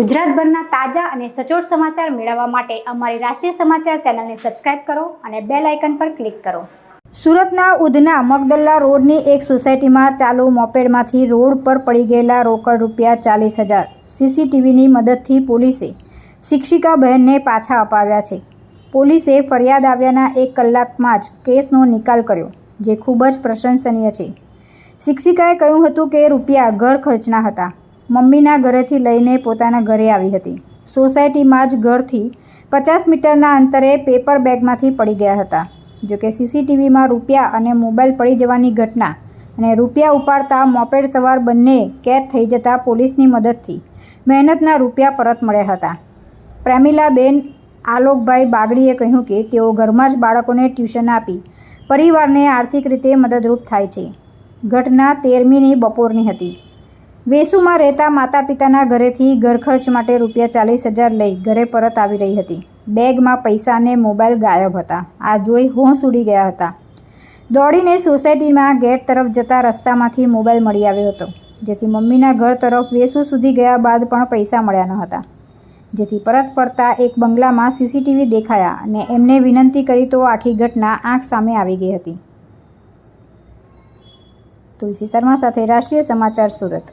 ગુજરાતભરના તાજા અને સચોટ સમાચાર મેળવવા માટે અમારી રાષ્ટ્રીય સમાચાર ચેનલને સબસ્ક્રાઇબ કરો અને બેલ આઇકન પર ક્લિક કરો. સુરતના ઉધના મગદલ્લા રોડની એક સોસાયટીમાં ચાલુ મોપેડમાંથી રોડ પર પડી ગયેલા રોકડ રૂપિયા ચાલીસ હજાર સીસીટીવીની મદદથી પોલીસે શિક્ષિકા બહેનને પાછા અપાવ્યા છે. પોલીસે ફરિયાદ આવ્યાના એક કલાકમાં જ કેસનો નિકાલ કર્યો, જે ખૂબ જ પ્રશંસનીય છે. શિક્ષિકાએ કહ્યું હતું કે રૂપિયા ઘર ખર્ચના હતા. મમ્મીના ઘરેથી લઈને પોતાના ઘરે આવી હતી. સોસાયટીમાં જ ઘરથી પચાસ મીટરના અંતરે પેપર બેગમાંથી પડી ગયા હતા. જોકે સીસીટીવીમાં રૂપિયા અને મોબાઈલ પડી જવાની ઘટના અને રૂપિયા ઉપાડતા મોપેડ સવાર બંને કેદ થઈ જતા પોલીસની મદદથી મહેનતના રૂપિયા પરત મળ્યા હતા. પ્રેમિલાબેન આલોકભાઈ બાગડીએ કહ્યું કે તેઓ ઘરમાં જ બાળકોને ટ્યુશન આપી પરિવારને આર્થિક રીતે મદદરૂપ થાય છે. ઘટના તેરમીની બપોરની હતી. વેસુમાં રહેતા માતા પિતાના ઘરેથી ઘરખર્ચ માટે રૂપિયા ચાલીસ હજાર લઈ ઘરે પરત આવી રહી હતી. બેગમાં પૈસા અને મોબાઈલ ગાયબ હતા. આ જોઈ હોંશ ઉડી ગયા હતા. દોડીને સોસાયટીમાં ગેટ તરફ જતા રસ્તામાંથી મોબાઈલ મળી આવ્યો હતો. જેથી મમ્મીના ઘર તરફ વેસુ સુધી ગયા બાદ પણ પૈસા મળ્યા ન હતા. જેથી પરત ફરતા એક બંગલામાં સીસીટીવી દેખાયા અને એમને વિનંતી કરી તો આખી ઘટના આંખ સામે આવી ગઈ હતી. તુલસી શર્મા સાથે રાષ્ટ્રીય સમાચાર સુરત.